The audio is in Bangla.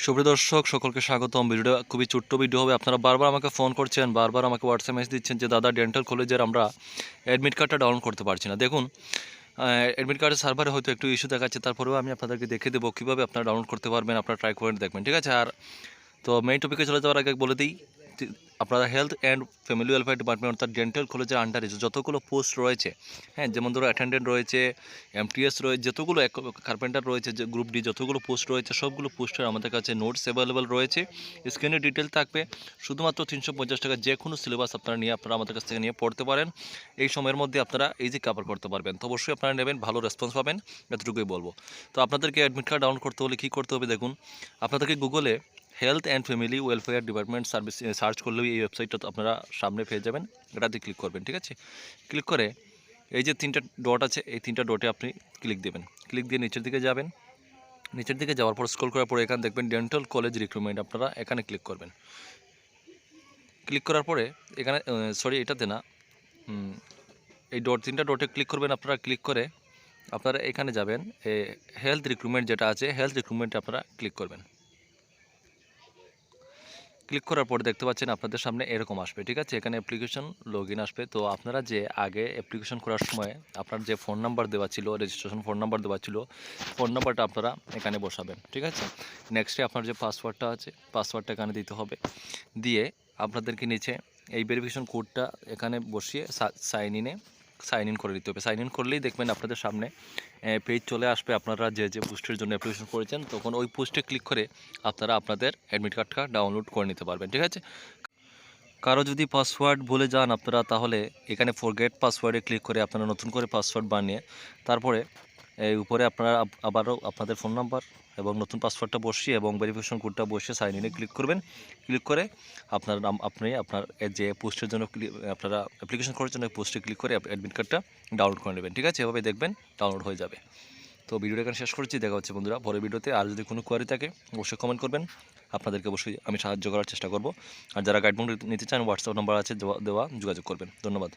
সুপ্রিয় দর্শক, সকলকে স্বাগতম। ভিডিওটা খুবই ছোট্ট ভিডিও হবে। আপনারা বারবার আমাকে ফোন করছেন, বারবার আমাকে হোয়াটসঅ্যাপ মেসেজ দিচ্ছেন যে, দাদা ডেন্টাল কলেজের আমরা অ্যাডমিট কার্ডটা ডাউনলোড করতে পারছি না। দেখুন অ্যাডমিট কার্ডের সার্ভারে হয়তো একটু ইস্যু দেখাচ্ছে, তারপরেও আমি আপনাদেরকে দেখে দেবো কীভাবে আপনারা ডাউনলোড করতে পারবেন, আপনারা ট্রাই করে দেখবেন, ঠিক আছে? আর তো মেইন টপিকে চলে যাওয়ার আগে বলে দিই আপনারা health and family welfare department অর্থাৎ ডেন্টাল কলেজের আন্ডারে যতগুলো পোস্ট রয়েছে হ্যাঁ যেমন ধরো অ্যাটেন্ডেন্ট রয়েছে এমটিএস রয়েছে যতগুলো কার্পেন্টার রয়েছে, যে গ্রুপ ডি যতগুলো পোস্ট রয়েছে, সবগুলো পোস্টের আমাদের কাছে নোটস অ্যাভেলেবেল রয়েছে। স্ক্রিনে ডিটেল থাকবে। শুধুমাত্র তিনশো পঞ্চাশ টাকা যে কোনো সিলেবাস আপনারা নিয়ে আপনারা আমাদের কাছ থেকে নিয়ে পড়তে পারেন। এই সময়ের মধ্যে আপনারা ইজি কাভার করতে পারবেন। তো অবশ্যই আপনারা নেবেন, ভালো রেসপন্স পাবেন, এতটুকুই বলব। তো আপনাদেরকে অ্যাডমিট কার্ড ডাউনলোড করতে হলে কী করতে হবে দেখুন, আপনাদেরকে গুগলে health and family welfare department service search করলেও এই ওয়েবসাইটটা আপনারা সামনে পেয়ে যাবেন। এটাতে ক্লিক করবেন, ঠিক আছে? ক্লিক করে এই যে তিনটা ডট আছে, এই তিনটা ডটে আপনি ক্লিক দেবেন। ক্লিক দিয়ে নিচের দিকে যাবেন। নিচের দিকে যাওয়ার পর স্ক্রল করার পরে এখানে দেখবেন ডেন্টাল কলেজ রিক্রুটমেন্ট আপনারা এখানে ক্লিক করবেন। ক্লিক করার পরে এখানে সরি এটাতে না এই ডট তিনটা ডটে ক্লিক করবেন আপনারা। ক্লিক করে আপনারা এখানে যাবেন হেলথ রিক্রুটমেন্ট যেটা আছে হেলথ রিক্রুটমেন্টে আপনারা ক্লিক করবেন। ক্লিক করার পর দেখতে পাচ্ছেন আপনাদের সামনে এরকম আসবে, ঠিক আছে? এখানে অ্যাপ্লিকেশন লগ আসবে। তো আপনারা যে আগে অ্যাপ্লিকেশন করার সময় আপনার যে ফোন নাম্বার দেওয়া ছিল রেজিস্ট্রেশন ফোন নাম্বার দেওয়া ছিল ফোন নাম্বারটা আপনারা এখানে বসাবেন, ঠিক আছে? নেক্সটে আপনার যে পাসওয়ার্ডটা আছে পাসওয়ার্ডটা এখানে দিতে হবে। দিয়ে আপনাদেরকে নিচে এই ভেরিফিকেশন কোডটা এখানে বসিয়ে সাইন ইনে সাইন ইন করে দিতে হবে। সাইন ইন করলেই দেখবেন আপনাদের সামনে পেজ চলে আসবে। আপনারা যে যে পোস্টের জন্য অ্যাপ্লিকেশন করেছেন, তখন ওই পোস্টে ক্লিক করে আপনারা আপনাদের অ্যাডমিট কার্ডটা ডাউনলোড করে নিতে পারবেন, ঠিক আছে? কারও যদি পাসওয়ার্ড ভুলে যান আপনারা, তাহলে এখানে ফোর গেট পাসওয়ার্ডে ক্লিক করে আপনারা নতুন করে পাসওয়ার্ড বানিয়ে, তারপরে এই উপরে আপনারা আবারও আপনাদের ফোন নাম্বার এবং নতুন পাসওয়ার্ডটা বসিয়ে এবং ভেরিফিকেশন কোডটা বসিয়ে সাইন ইনে ক্লিক করবেন। ক্লিক করে আপনার নাম, আপনি আপনার যে পোস্টের জন্য আপনারা অ্যাপ্লিকেশন করার জন্য পোস্টে ক্লিক করে অ্যাডমিট কার্ডটা ডাউনলোড করে নেবেন, ঠিক আছে? এভাবে দেখবেন ডাউনলোড হয়ে যাবে। তো ভিডিওটা এখানে শেষ করছি, দেখা হচ্ছে বন্ধুরা পরের ভিডিওতে আর যদি কোনো কোয়ারি থাকে, অবশ্যই কমেন্ট করবেন। আপনাদেরকে অবশ্যই আমি সাহায্য করার চেষ্টা করব। আর যারা গাইড বুক নিতে চান হোয়াটসঅ্যাপ নাম্বার আছে দেওয়া যোগাযোগ করবেন। ধন্যবাদ।